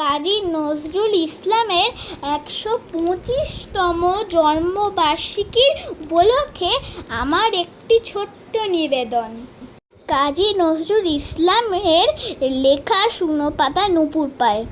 কাজী নজরুল ইসলামের একশো পঁচিশতম জন্মবার্ষিকীর উপলক্ষে আমার একটি ছোট্ট নিবেদন। কাজী নজরুল ইসলামের লেখা শুনো পাতা নুপুর পায়।